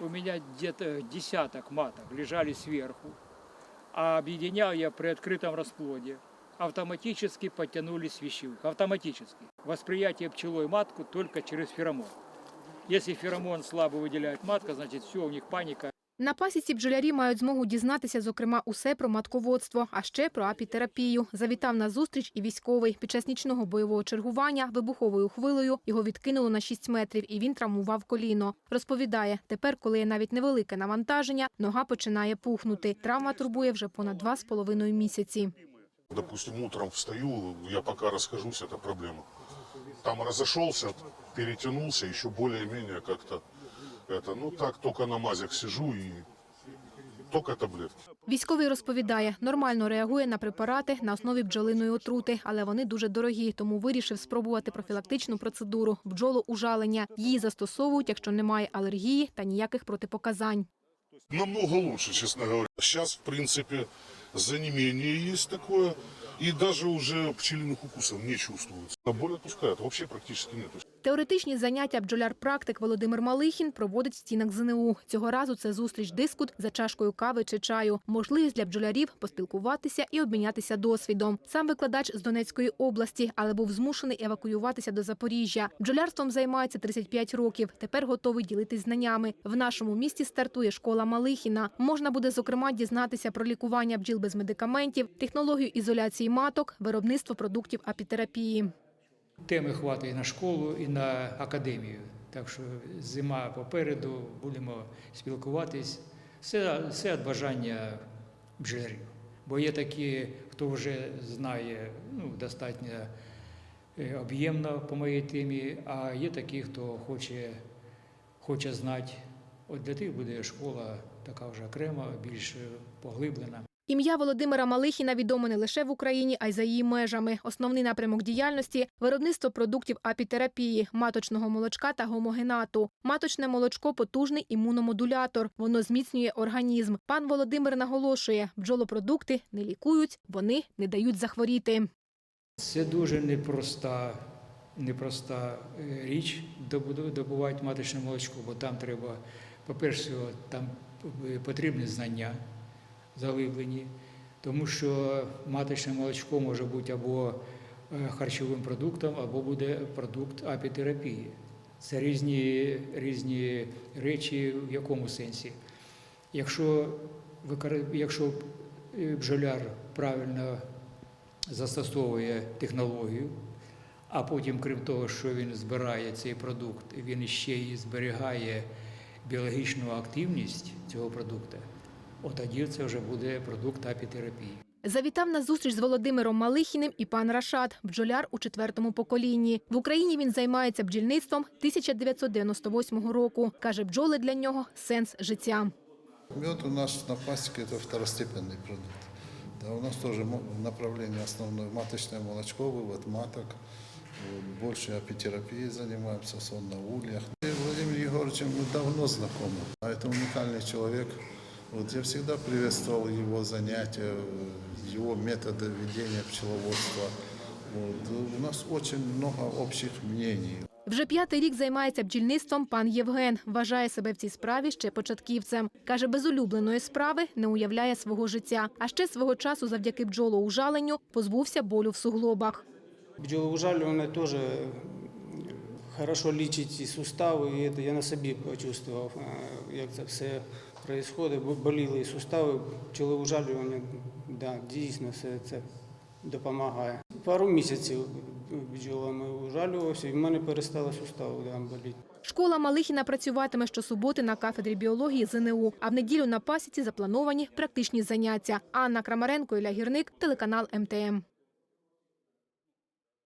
У меня где-то десяток маток лежали сверху, а объединял я при открытом расплоде. Автоматически подтянулись вещевых, автоматически. Восприятие пчелой матку только через феромон. Если феромон слабо выделяет матка, значит все, у них паника, На пасіці бджолярі мають змогу дізнатися, зокрема, усе про матководство, а ще про апітерапію. Завітав на зустріч і військовий. Під час нічного бойового чергування вибуховою хвилею його відкинуло на 6 метрів, і він травмував коліно. Розповідає, тепер, коли є навіть невелике навантаження, нога починає пухнути. Травма турбує вже понад два з половиною місяці. Допустим, утром встаю, я пока расхожусь, это проблема. Там разошелся, перетянулся, еще более-менее как-то это, ну так, только на мазях сижу и только таблетки. Військовий розповідає, нормально реагує на препарати на основі бджолиної отрути, але вони дуже дорогі, тому вирішив спробувати профілактичну процедуру – бджолоужалення. Її застосовують, якщо немає алергії та ніяких протипоказань. Намного лучше, честно говоря. Сейчас, в принципе, занемение есть такое, и даже уже пчелиных укусов не чувствуется. А боль отпускает, вообще практически нет. Теоретичні заняття бджоляр-практик Володимир Малихін проводить в стінах ЗНУ. Цього разу це зустріч-дискут за чашкою кави чи чаю. Можливість для бджолярів поспілкуватися і обмінятися досвідом. Сам викладач з Донецької області, але був змушений евакуюватися до Запоріжжя. Бджолярством займається 35 років. Тепер готовий ділитись знаннями. В нашому місті стартує школа Малихіна. Можна буде зокрема дізнатися про лікування бджіл без медикаментів, технологію ізоляції маток, виробництво продуктів апітерапії. Теми хватить і на школу, і на академію. Так що зима попереду, будемо спілкуватись. Все, все від бажання бджолярів. Бо є такі, хто вже знає ну, достатньо е, об'ємно по моїй темі, а є такі, хто хоче, хоче знати. От для тих буде школа така вже окрема, більш поглиблена. Ім'я Володимира Малихіна відомо не лише в Україні, а й за її межами. Основний напрямок діяльності – виробництво продуктів апітерапії, маточного молочка та гомогенату. Маточне молочко – потужний імуномодулятор. Воно зміцнює організм. Пан Володимир наголошує, бджолопродукти не лікують, вони не дають захворіти. Це дуже непроста, непроста е, річ добувати маточне молочко, бо там треба, по-перше, там е, потрібні знання заглиблені, тому що маточне молочко може бути або е, харчовим продуктом, або буде продукт апітерапії. Це різні, різні речі в якому сенсі. Якщо, якщо е, бджоляр правильно застосовує технологію, а потім, крім того, що він збирає цей продукт, він ще й зберігає біологічну активність цього продукту, от тоді це вже буде продукт апітерапії. Завітав на зустріч з Володимиром Малихіним і пан Рашат, бджоляр у четвертому поколінні. В Україні він займається бджільництвом 1998 року. Каже, бджоли для нього – сенс життя. Мед у нас на пасеке это второстепенный продукт. Да, у нас тоже мо- направление основное маточное молочко, вывод маток. Вот, больше апитерапией занимаемся, сон на ульях. И Владимир Егоровичем мы давно знакомы. А это уникальный человек. Вот я всегда приветствовал его занятия, его методы ведения пчеловодства. Вот. У нас очень много общих мнений. Вже п'ятий рік займається бджільництвом пан Євген. Вважає себе в цій справі ще початківцем. Каже, без улюбленої справи не уявляє свого життя. А ще свого часу завдяки бджолоужаленню позбувся болю в суглобах. Бджолоужалювання теж хорошо лічить і сустави, і це я на собі почувствував, е, як це все відбувається. Бо Боліли і сустави, бджолоужалювання, да, дійсно все це допомагає. Пару місяців бджолами ужалювався, і в мене перестали сустави да, боліти. Школа Малихіна працюватиме щосуботи на кафедрі біології ЗНУ, а в неділю на пасіці заплановані практичні заняття. Анна Крамаренко, Ілля Гірник, телеканал МТМ.